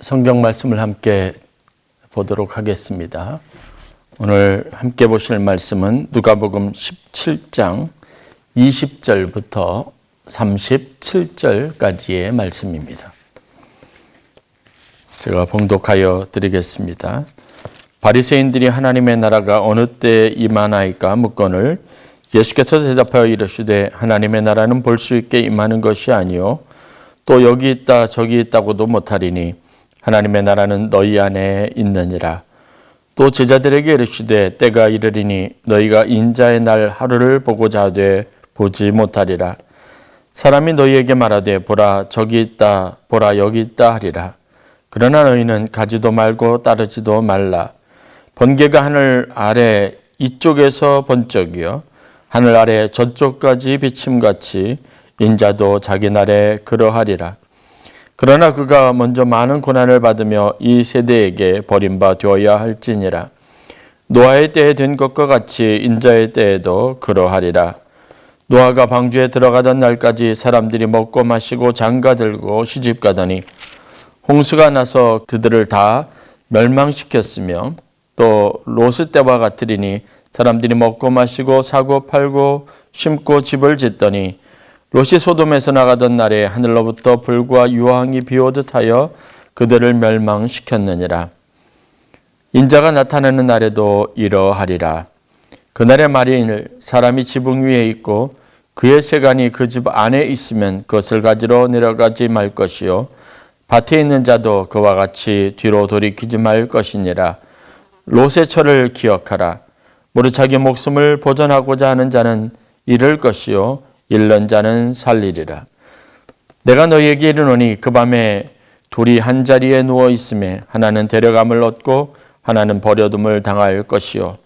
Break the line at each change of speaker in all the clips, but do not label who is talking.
성경 말씀을 함께 보도록 하겠습니다. 오늘 함께 보실 말씀은 누가복음 17장 20절부터 37절까지의 말씀입니다. 제가 봉독하여 드리겠습니다. 바리새인들이 하나님의 나라가 어느 때에 임하나이까 묻거늘 예수께서 대답하여 이르시되 하나님의 나라는 볼 수 있게 임하는 것이 아니요 또 여기 있다 저기 있다고도 못하리니 하나님의 나라는 너희 안에 있느니라. 또 제자들에게 이르시되 때가 이르리니 너희가 인자의 날 하루를 보고자 하되 보지 못하리라. 사람이 너희에게 말하되 보라 저기 있다 보라 여기 있다 하리라. 그러나 너희는 가지도 말고 따르지도 말라. 번개가 하늘 아래 이쪽에서 번쩍이요 하늘 아래 저쪽까지 비침같이 인자도 자기 날에 그러하리라. 그러나 그가 먼저 많은 고난을 받으며 이 세대에게 버림바 되어야 할지니라. 노아의 때에 된 것과 같이 인자의 때에도 그러하리라. 노아가 방주에 들어가던 날까지 사람들이 먹고 마시고 장가 들고 시집 가더니 홍수가 나서 그들을 다 멸망시켰으며 또 로스 때와 같으리니 사람들이 먹고 마시고 사고 팔고 심고 집을 짓더니 롯이 소돔에서 나가던 날에 하늘로부터 불과 유황이 비오듯 하여 그들을 멸망시켰느니라. 인자가 나타나는 날에도 이러하리라. 그날의 말인을 사람이 지붕 위에 있고 그의 세간이 그 집 안에 있으면 그것을 가지러 내려가지 말 것이요 밭에 있는 자도 그와 같이 뒤로 돌이키지 말 것이니라. 롯의 철을 기억하라. 모두 자기 목숨을 보존하고자 하는 자는 잃을 것이요 잃는 자는 살리리라. 내가 너희에게 이르노니 그 밤에 둘이 한 자리에 누워 있음에 하나는 데려감을 얻고 하나는 버려둠을 당할 것이요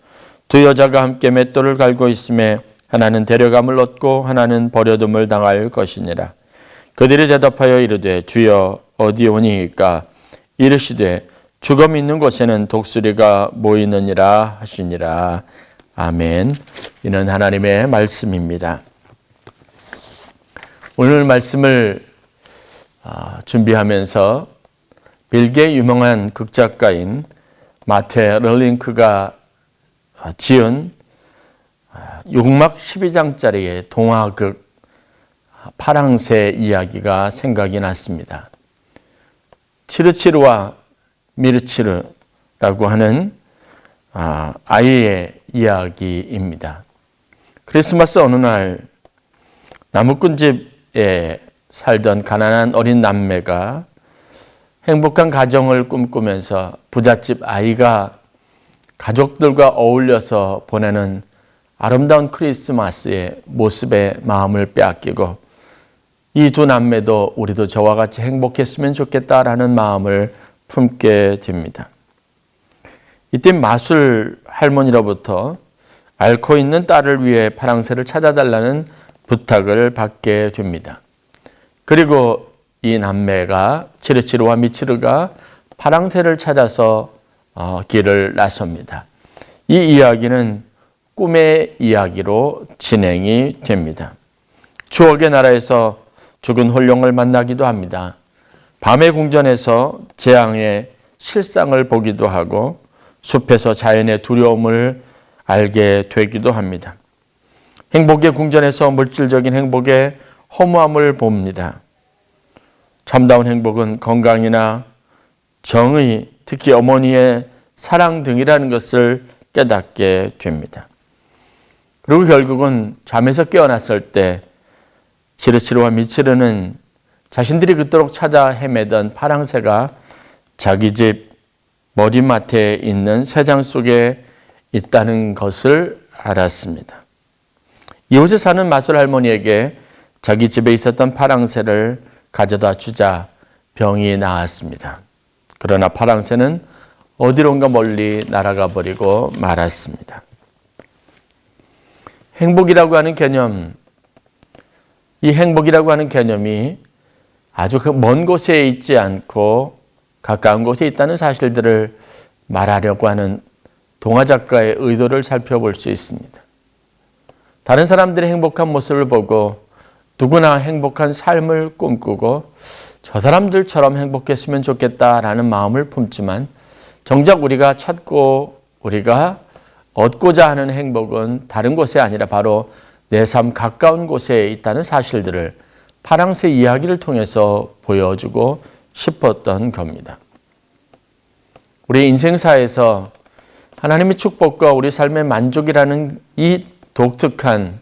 두 여자가 함께 맷돌을 갈고 있음에 하나는 데려감을 얻고 하나는 버려둠을 당할 것이니라. 그들이 대답하여 이르되 주여 어디 오니까 이르시되 죽음 있는 곳에는 독수리가 모이느니라 하시니라. 아멘. 이는 하나님의 말씀입니다. 오늘 말씀을 아, 준비하면서 빌게 유명한 극작가인 마테 럴링크가 지은 6막 12장짜리의 동화극 파랑새 이야기가 생각이 났습니다. 치르치르와 미르치르라고 하는 아, 아이의 이야기입니다. 크리스마스 어느 날 나무꾼집에 살던 가난한 어린 남매가 행복한 가정을 꿈꾸면서 부잣집 아이가 가족들과 어울려서 보내는 아름다운 크리스마스의 모습에 마음을 빼앗기고 이 두 남매도 우리도 저와 같이 행복했으면 좋겠다라는 마음을 품게 됩니다. 이때 마술 할머니로부터 앓고 있는 딸을 위해 파랑새를 찾아달라는 부탁을 받게 됩니다. 그리고 이 남매가 치르치르와 미치르가 파랑새를 찾아서 어, 길을 나섭니다. 이 이야기는 꿈의 이야기로 진행이 됩니다. 추억의 나라에서 죽은 홀령을 만나기도 합니다. 밤의 궁전에서 재앙의 실상을 보기도 하고 숲에서 자연의 두려움을 알게 되기도 합니다. 행복의 궁전에서 물질적인 행복의 허무함을 봅니다. 참다운 행복은 건강이나 정의, 특히 어머니의 사랑 등이라는 것을 깨닫게 됩니다. 그리고 결국은 잠에서 깨어났을 때 치르치르와 미치르는 자신들이 그토록 찾아 헤매던 파랑새가 자기 집 머리맡에 있는 새장 속에 있다는 것을 알았습니다. 이웃에 사는 마술 할머니에게 자기 집에 있었던 파랑새를 가져다 주자 병이 나았습니다. 그러나 파랑새는 어디론가 멀리 날아가 버리고 말았습니다. 행복이라고 하는 개념, 이 행복이라고 하는 개념이 아주 그 먼 곳에 있지 않고 가까운 곳에 있다는 사실들을 말하려고 하는 동화 작가의 의도를 살펴볼 수 있습니다. 다른 사람들의 행복한 모습을 보고 누구나 행복한 삶을 꿈꾸고 저 사람들처럼 행복했으면 좋겠다라는 마음을 품지만 정작 우리가 찾고 우리가 얻고자 하는 행복은 다른 곳에 아니라 바로 내 삶 가까운 곳에 있다는 사실들을 파랑새 이야기를 통해서 보여주고 싶었던 겁니다. 우리 인생사에서 하나님의 축복과 우리 삶의 만족이라는 이 독특한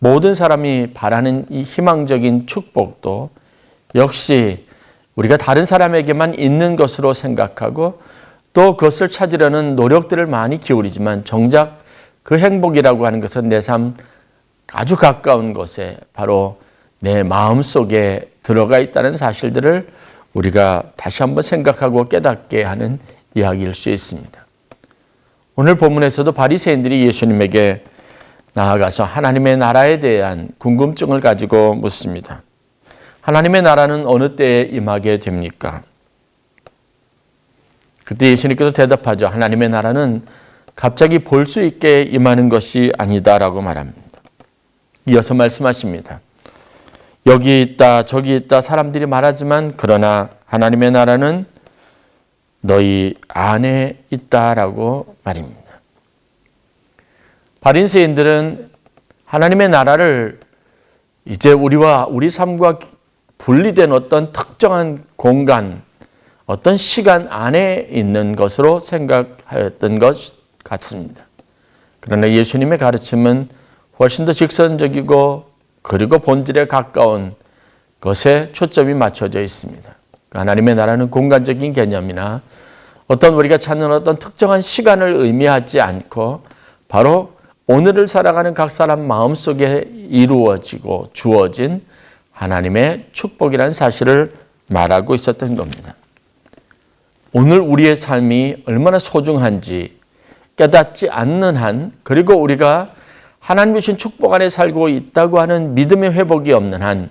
모든 사람이 바라는 이 희망적인 축복도 역시 우리가 다른 사람에게만 있는 것으로 생각하고 또 그것을 찾으려는 노력들을 많이 기울이지만 정작 그 행복이라고 하는 것은 내 삶 아주 가까운 곳에 바로 내 마음 속에 들어가 있다는 사실들을 우리가 다시 한번 생각하고 깨닫게 하는 이야기일 수 있습니다. 오늘 본문에서도 바리새인들이 예수님에게 나아가서 하나님의 나라에 대한 궁금증을 가지고 묻습니다. 하나님의 나라는 어느 때에 임하게 됩니까? 그때 예수님께서 대답하죠. 하나님의 나라는 갑자기 볼 수 있게 임하는 것이 아니다라고 말합니다. 이어서 말씀하십니다. 여기 있다, 저기 있다 사람들이 말하지만 그러나 하나님의 나라는 너희 안에 있다라고 말입니다. 바린새인들은 하나님의 나라를 이제 우리와 우리 삶과 분리된 어떤 특정한 공간, 어떤 시간 안에 있는 것으로 생각하였던 것 같습니다. 그러나 예수님의 가르침은 훨씬 더 직선적이고 그리고 본질에 가까운 것에 초점이 맞춰져 있습니다. 하나님의 나라는 공간적인 개념이나 어떤 우리가 찾는 어떤 특정한 시간을 의미하지 않고 바로 오늘을 살아가는 각 사람 마음 속에 이루어지고 주어진 하나님의 축복이라는 사실을 말하고 있었던 겁니다. 오늘 우리의 삶이 얼마나 소중한지 깨닫지 않는 한 그리고 우리가 하나님 주신 축복 안에 살고 있다고 하는 믿음의 회복이 없는 한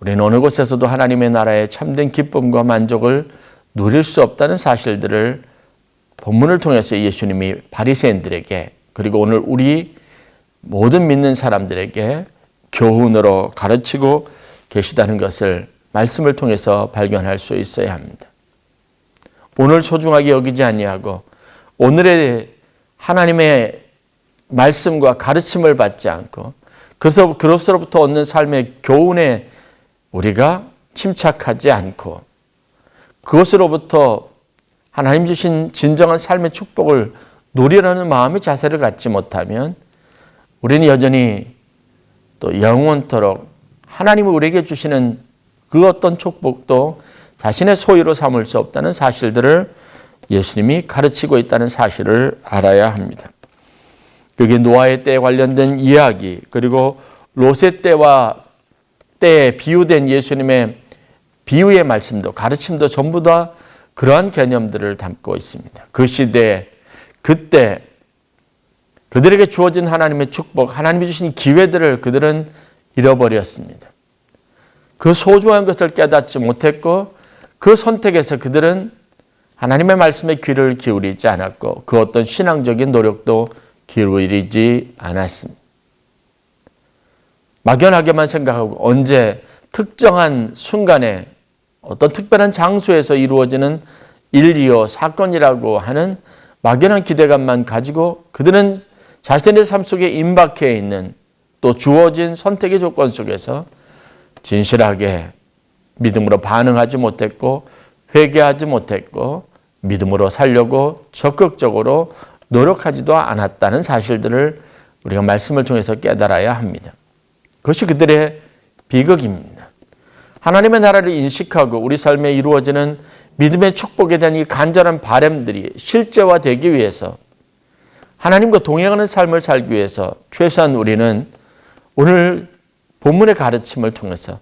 우리는 어느 곳에서도 하나님의 나라의 참된 기쁨과 만족을 누릴 수 없다는 사실들을 본문을 통해서 예수님이 바리새인들에게 그리고 오늘 우리 모든 믿는 사람들에게 교훈으로 가르치고 계시다는 것을 말씀을 통해서 발견할 수 있어야 합니다. 오늘 소중하게 여기지 아니하고 오늘의 하나님의 말씀과 가르침을 받지 않고 그래서 그로서로부터 얻는 삶의 교훈에 우리가 침착하지 않고 그것으로부터 하나님 주신 진정한 삶의 축복을 누리려는 마음의 자세를 갖지 못하면 우리는 여전히 또 영원토록 하나님이 우리에게 주시는 그 어떤 축복도 자신의 소유로 삼을 수 없다는 사실들을 예수님이 가르치고 있다는 사실을 알아야 합니다. 여기 노아의 때에 관련된 이야기 그리고 롯의 때와 때에 비유된 예수님의 비유의 말씀도 가르침도 전부 다 그러한 개념들을 담고 있습니다. 그 시대에 그때 그들에게 주어진 하나님의 축복, 하나님이 주신 기회들을 그들은 잃어버렸습니다. 그 소중한 것을 깨닫지 못했고 그 선택에서 그들은 하나님의 말씀에 귀를 기울이지 않았고 그 어떤 신앙적인 노력도 기울이지 않았습니다. 막연하게만 생각하고 언제 특정한 순간에 어떤 특별한 장소에서 이루어지는 일이요 사건이라고 하는 막연한 기대감만 가지고 그들은 자신의 삶 속에 임박해 있는 또 주어진 선택의 조건 속에서 진실하게 믿음으로 반응하지 못했고 회개하지 못했고 믿음으로 살려고 적극적으로 노력하지도 않았다는 사실들을 우리가 말씀을 통해서 깨달아야 합니다. 그것이 그들의 비극입니다. 하나님의 나라를 인식하고 우리 삶에 이루어지는 믿음의 축복에 대한 이 간절한 바램들이 실제화되기 위해서 하나님과 동행하는 삶을 살기 위해서 최소한 우리는 오늘 본문의 가르침을 통해서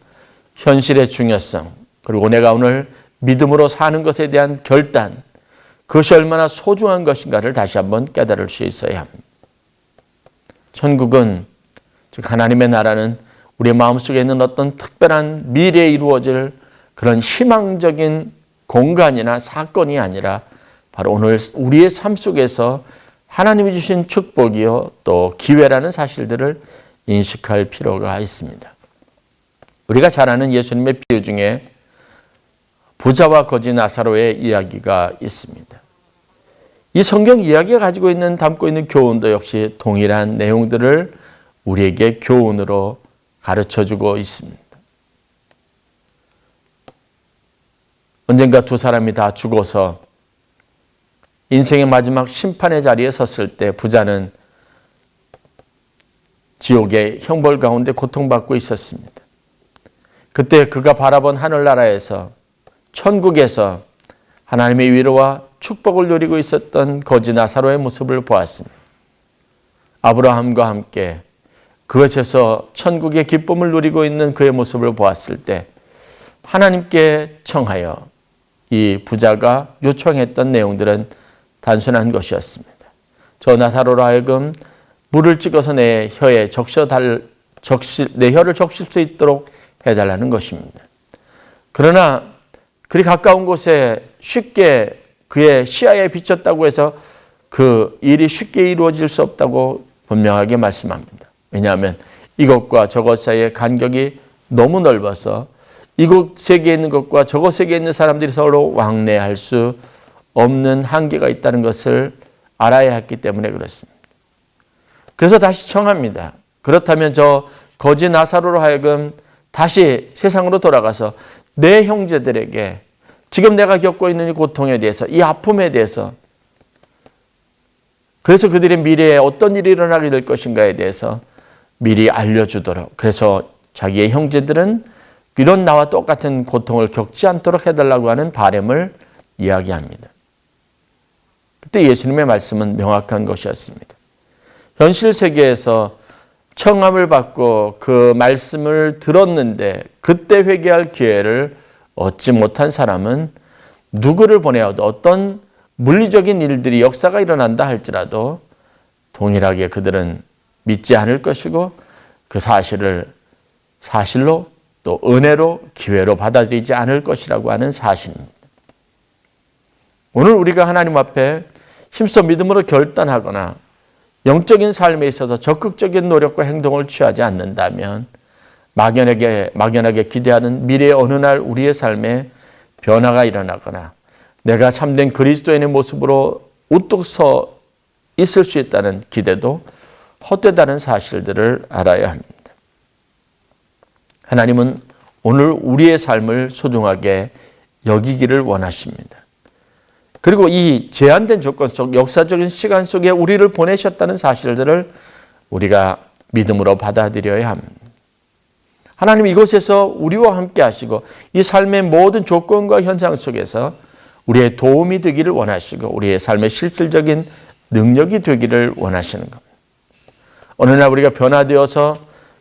현실의 중요성 그리고 내가 오늘 믿음으로 사는 것에 대한 결단 그것이 얼마나 소중한 것인가를 다시 한번 깨달을 수 있어야 합니다. 천국은 즉 하나님의 나라는 우리의 마음속에 있는 어떤 특별한 미래에 이루어질 그런 희망적인 공간이나 사건이 아니라 바로 오늘 우리의 삶 속에서 하나님이 주신 축복이요 또 기회라는 사실들을 인식할 필요가 있습니다. 우리가 잘 아는 예수님의 비유 중에 부자와 거지 나사로의 이야기가 있습니다. 이 성경 이야기가 가지고 있는 담고 있는 교훈도 역시 동일한 내용들을 우리에게 교훈으로 가르쳐 주고 있습니다. 언젠가 두 사람이 다 죽어서 인생의 마지막 심판의 자리에 섰을 때 부자는 지옥의 형벌 가운데 고통받고 있었습니다. 그때 그가 바라본 하늘나라에서 천국에서 하나님의 위로와 축복을 누리고 있었던 거지 나사로의 모습을 보았습니다. 아브라함과 함께 그것에서 천국의 기쁨을 누리고 있는 그의 모습을 보았을 때 하나님께 청하여 이 부자가 요청했던 내용들은 단순한 것이었습니다. 저 나사로로 하여금 물을 찍어서 내 혀에 적셔 달 적실 내 혀를 적실 수 있도록 해달라는 것입니다. 그러나 그리 가까운 곳에 쉽게 그의 시야에 비쳤다고 해서 그 일이 쉽게 이루어질 수 없다고 분명하게 말씀합니다. 왜냐하면 이것과 저것 사이의 간격이 너무 넓어서 이곳 세계에 있는 것과 저곳 세계에 있는 사람들이 서로 왕래할 수 없는 한계가 있다는 것을 알아야 했기 때문에 그렇습니다. 그래서 다시 청합니다. 그렇다면 저 거지 나사로로 하여금 다시 세상으로 돌아가서 내 형제들에게 지금 내가 겪고 있는 이 고통에 대해서 이 아픔에 대해서 그래서 그들의 미래에 어떤 일이 일어나게 될 것인가에 대해서 미리 알려주도록 그래서 자기의 형제들은 이런 나와 똑같은 고통을 겪지 않도록 해달라고 하는 바램을 이야기합니다. 그때 예수님의 말씀은 명확한 것이었습니다. 현실 세계에서 청함을 받고 그 말씀을 들었는데 그때 회개할 기회를 얻지 못한 사람은 누구를 보내어도 어떤 물리적인 일들이 역사가 일어난다 할지라도 동일하게 그들은 믿지 않을 것이고 그 사실을 사실로 또 은혜로 기회로 받아들이지 않을 것이라고 하는 사실입니다. 오늘 우리가 하나님 앞에 힘써 믿음으로 결단하거나 영적인 삶에 있어서 적극적인 노력과 행동을 취하지 않는다면 막연하게 막연하게 기대하는 미래의 어느 날 우리의 삶에 변화가 일어나거나 내가 참된 그리스도인의 모습으로 우뚝 서 있을 수 있다는 기대도 헛되다는 사실들을 알아야 합니다. 하나님은 오늘 우리의 삶을 소중하게 여기기를 원하십니다. 그리고 이 제한된 조건 속 역사적인 시간 속에 우리를 보내셨다는 사실들을 우리가 믿음으로 받아들여야 합니다. 하나님 이곳에서 우리와 함께 하시고 이 삶의 모든 조건과 현상 속에서 우리의 도움이 되기를 원하시고 우리의 삶의 실질적인 능력이 되기를 원하시는 겁니다. 어느 날 우리가 변화되어서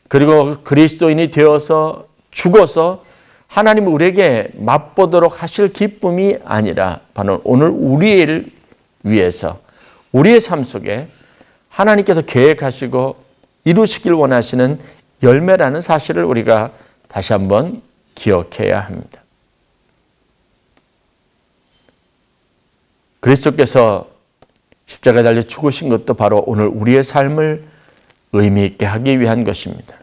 그리고 그리스도인이 되어서 죽어서 하나님 우리에게 맛보도록 하실 기쁨이 아니라 바로 오늘 우리를 위해서 우리의 삶 속에 하나님께서 계획하시고 이루시길 원하시는 열매라는 사실을 우리가 다시 한번 기억해야 합니다. 그리스도께서 십자가에 달려 죽으신 것도 바로 오늘 우리의 삶을 의미 있게 하기 위한 것입니다.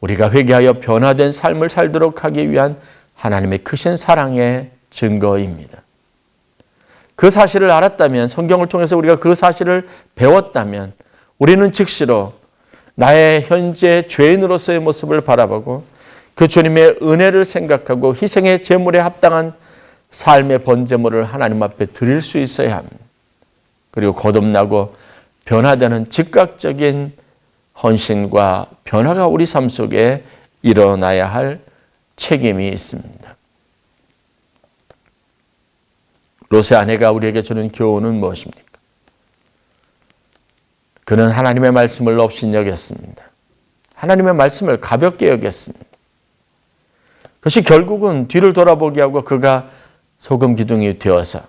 우리가 회개하여 변화된 삶을 살도록 하기 위한 하나님의 크신 사랑의 증거입니다. 그 사실을 알았다면 성경을 통해서 우리가 그 사실을 배웠다면 우리는 즉시로 나의 현재 죄인으로서의 모습을 바라보고 그 주님의 은혜를 생각하고 희생의 제물에 합당한 삶의 번제물을 하나님 앞에 드릴 수 있어야 합니다. 그리고 거듭나고 변화되는 즉각적인 헌신과 변화가 우리 삶 속에 일어나야 할 책임이 있습니다. 롯의 아내가 우리에게 주는 교훈은 무엇입니까? 그는 하나님의 말씀을 업신여겼습니다. 하나님의 말씀을 가볍게 여겼습니다. 그것이 결국은 뒤를 돌아보게 하고 그가 소금 기둥이 되어서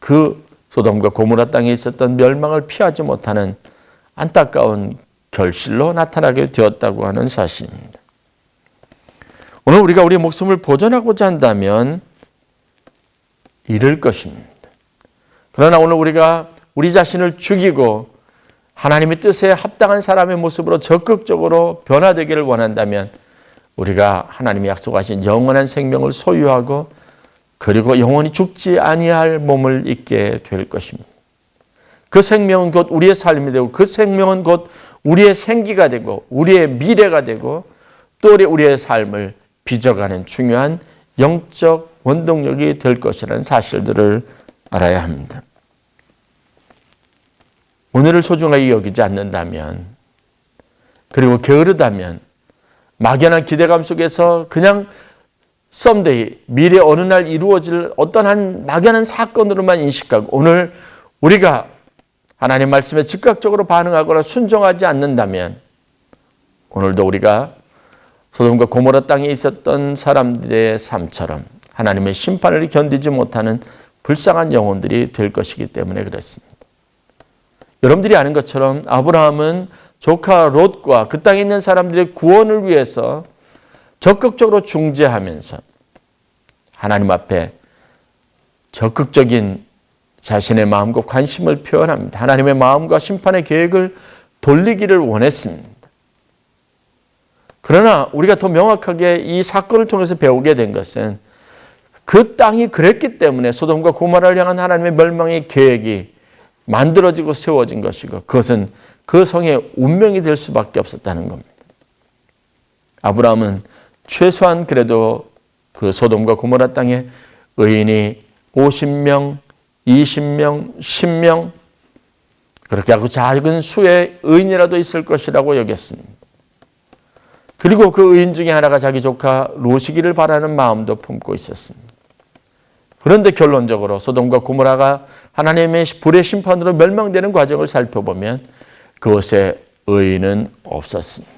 그 소돔과 고무라 땅에 있었던 멸망을 피하지 못하는 안타까운 결실로 나타나게 되었다고 하는 사실입니다. 오늘 우리가 우리의 목숨을 보존하고자 한다면 잃을 것입니다. 그러나 오늘 우리가 우리 자신을 죽이고 하나님의 뜻에 합당한 사람의 모습으로 적극적으로 변화되기를 원한다면 우리가 하나님이 약속하신 영원한 생명을 소유하고 그리고 영원히 죽지 아니할 몸을 입게 될 것입니다. 그 생명은 곧 우리의 삶이 되고 그 생명은 곧 우리의 생기가 되고 우리의 미래가 되고 또 우리의 삶을 빚어가는 중요한 영적 원동력이 될 것이라는 사실들을 알아야 합니다. 오늘을 소중하게 여기지 않는다면 그리고 게으르다면 막연한 기대감 속에서 그냥 썸데이 미래 어느 날 이루어질 어떤 한 막연한 사건으로만 인식하고 오늘 우리가 하나님 말씀에 즉각적으로 반응하거나 순종하지 않는다면 오늘도 우리가 소돔과 고모라 땅에 있었던 사람들의 삶처럼 하나님의 심판을 견디지 못하는 불쌍한 영혼들이 될 것이기 때문에 그렇습니다. 여러분들이 아는 것처럼 아브라함은 조카 롯과 그 땅에 있는 사람들의 구원을 위해서 적극적으로 중재하면서 하나님 앞에 적극적인 자신의 마음과 관심을 표현합니다. 하나님의 마음과 심판의 계획을 돌리기를 원했습니다. 그러나 우리가 더 명확하게 이 사건을 통해서 배우게 된 것은 그 땅이 그랬기 때문에 소돔과 고모라를 향한 하나님의 멸망의 계획이 만들어지고 세워진 것이고 그것은 그 성의 운명이 될 수밖에 없었다는 겁니다. 아브라함은 최소한 그래도 그 소돔과 고모라 땅에 의인이 50명, 20명, 10명 그렇게 하고 작은 수의 의인이라도 있을 것이라고 여겼습니다. 그리고 그 의인 중에 하나가 자기 조카 로시기를 바라는 마음도 품고 있었습니다. 그런데 결론적으로 소돔과 고모라가 하나님의 불의 심판으로 멸망되는 과정을 살펴보면 그곳에 의인은 없었습니다.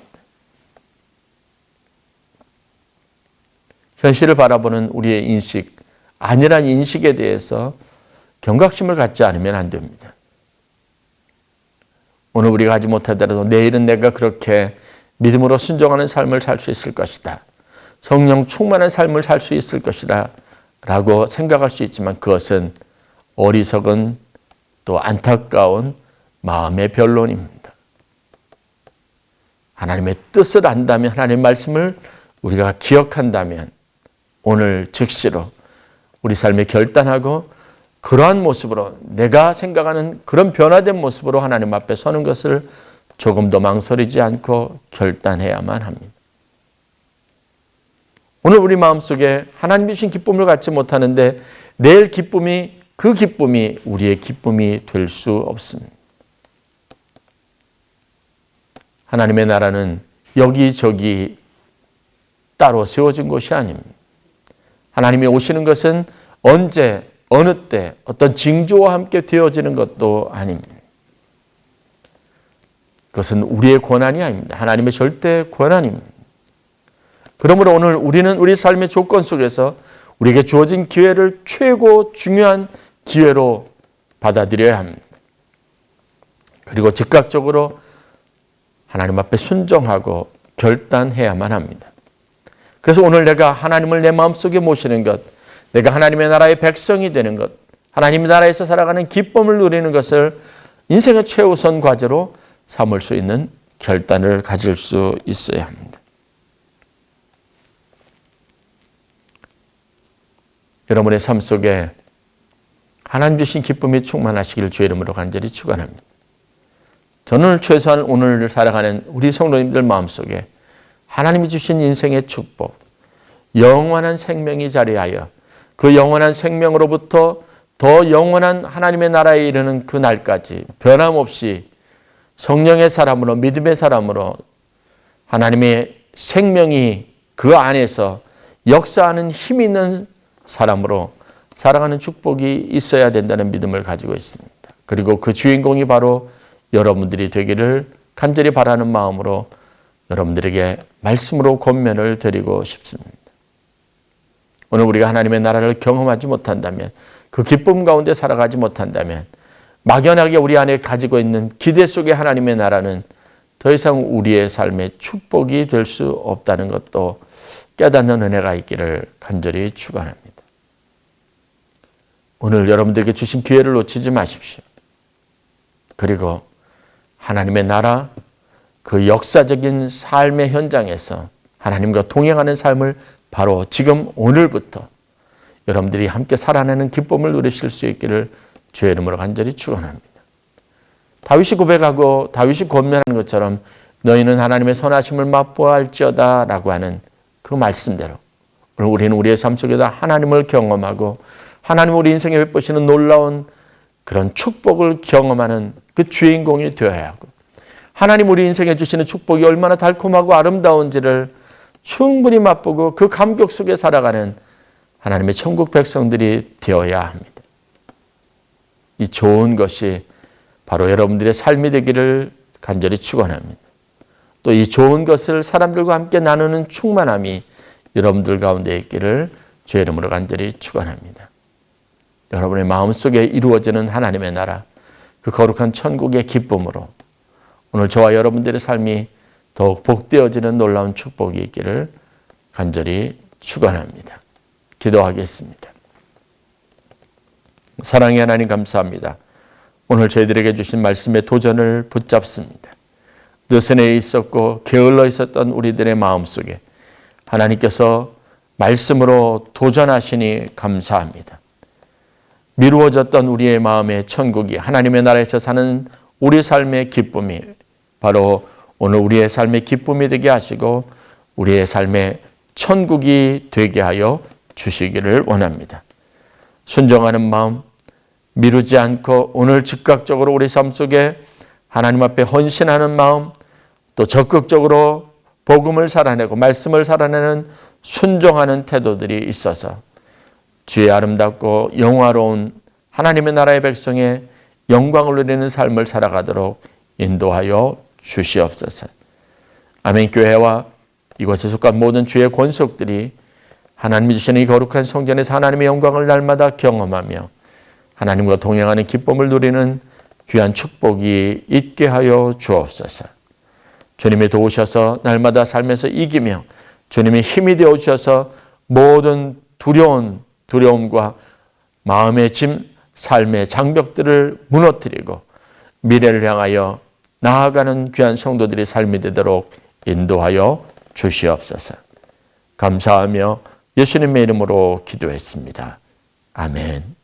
현실을 바라보는 우리의 인식, 아니란 인식에 대해서 경각심을 갖지 않으면 안 됩니다. 오늘 우리가 하지 못하더라도 내일은 내가 그렇게 믿음으로 순종하는 삶을 살 수 있을 것이다. 성령 충만한 삶을 살 수 있을 것이다. 라고 생각할 수 있지만 그것은 어리석은 또 안타까운 마음의 변론입니다. 하나님의 뜻을 안다면 하나님의 말씀을 우리가 기억한다면 오늘 즉시로 우리 삶에 결단하고 그러한 모습으로 내가 생각하는 그런 변화된 모습으로 하나님 앞에 서는 것을 조금도 망설이지 않고 결단해야만 합니다. 오늘 우리 마음속에 하나님 주신 기쁨을 갖지 못하는데 내일 기쁨이 그 기쁨이 우리의 기쁨이 될 수 없습니다. 하나님의 나라는 여기저기 따로 세워진 것이 아닙니다. 하나님이 오시는 것은 언제, 어느 때, 어떤 징조와 함께 되어지는 것도 아닙니다. 그것은 우리의 권한이 아닙니다. 하나님의 절대 권한입니다. 그러므로 오늘 우리는 우리 삶의 조건 속에서 우리에게 주어진 기회를 최고 중요한 기회로 받아들여야 합니다. 그리고 즉각적으로 하나님 앞에 순종하고 결단해야만 합니다. 그래서 오늘 내가 하나님을 내 마음속에 모시는 것, 내가 하나님의 나라의 백성이 되는 것, 하나님의 나라에서 살아가는 기쁨을 누리는 것을 인생의 최우선 과제로 삼을 수 있는 결단을 가질 수 있어야 합니다. 여러분의 삶 속에 하나님 주신 기쁨이 충만하시기를 주의 이름으로 간절히 축원합니다. 저는 최소한 오늘 살아가는 우리 성도님들 마음속에 하나님이 주신 인생의 축복, 영원한 생명이 자리하여 그 영원한 생명으로부터 더 영원한 하나님의 나라에 이르는 그 날까지 변함없이 성령의 사람으로 믿음의 사람으로 하나님의 생명이 그 안에서 역사하는 힘 있는 사람으로 살아가는 축복이 있어야 된다는 믿음을 가지고 있습니다. 그리고 그 주인공이 바로 여러분들이 되기를 간절히 바라는 마음으로 여러분들에게 말씀으로 권면을 드리고 싶습니다. 오늘 우리가 하나님의 나라를 경험하지 못한다면 그 기쁨 가운데 살아가지 못한다면 막연하게 우리 안에 가지고 있는 기대 속의 하나님의 나라는 더 이상 우리의 삶의 축복이 될 수 없다는 것도 깨닫는 은혜가 있기를 간절히 축원합니다. 오늘 여러분들에게 주신 기회를 놓치지 마십시오. 그리고 하나님의 나라 그 역사적인 삶의 현장에서 하나님과 동행하는 삶을 바로 지금 오늘부터 여러분들이 함께 살아내는 기쁨을 누리실 수 있기를 주의 이름으로 간절히 축원합니다. 다윗이 고백하고 다윗이 권면하는 것처럼 너희는 하나님의 선하심을 맛보할지어다라고 하는 그 말씀대로 오늘 우리는 우리의 삶 속에다 하나님을 경험하고 하나님 우리 인생에 베푸시는 놀라운 그런 축복을 경험하는 그 주인공이 되어야 하고 하나님 우리 인생에 주시는 축복이 얼마나 달콤하고 아름다운지를 충분히 맛보고 그 감격 속에 살아가는 하나님의 천국 백성들이 되어야 합니다. 이 좋은 것이 바로 여러분들의 삶이 되기를 간절히 축원합니다. 또 이 좋은 것을 사람들과 함께 나누는 충만함이 여러분들 가운데 있기를 주의 이름으로 간절히 축원합니다. 여러분의 마음속에 이루어지는 하나님의 나라, 그 거룩한 천국의 기쁨으로 오늘 저와 여러분들의 삶이 더욱 복되어지는 놀라운 축복이 있기를 간절히 축원합니다. 기도하겠습니다. 사랑의 하나님 감사합니다. 오늘 저희들에게 주신 말씀의 도전을 붙잡습니다. 느슨에 있었고 게을러 있었던 우리들의 마음속에 하나님께서 말씀으로 도전하시니 감사합니다. 미루어졌던 우리의 마음의 천국이 하나님의 나라에서 사는 우리 삶의 기쁨이 바로 오늘 우리의 삶의 기쁨이 되게 하시고 우리의 삶의 천국이 되게 하여 주시기를 원합니다. 순종하는 마음, 미루지 않고 오늘 즉각적으로 우리 삶 속에 하나님 앞에 헌신하는 마음, 또 적극적으로 복음을 살아내고 말씀을 살아내는 순종하는 태도들이 있어서 주의 아름답고 영화로운 하나님의 나라의 백성의 영광을 누리는 삶을 살아가도록 인도하여 주시옵소서. 아멘 교회와 이곳에 속한 모든 주의 권속들이 하나님이 주시는 이 거룩한 성전에서 하나님의 영광을 날마다 경험하며 하나님과 동행하는 기쁨을 누리는 귀한 축복이 있게 하여 주옵소서. 주님이 도우셔서 날마다 삶에서 이기며 주님이 힘이 되어 주셔서 모든 두려운 두려움과 마음의 짐, 삶의 장벽들을 무너뜨리고 미래를 향하여 나아가는 귀한 성도들의 삶이 되도록 인도하여 주시옵소서. 감사하며 예수님의 이름으로 기도했습니다. 아멘.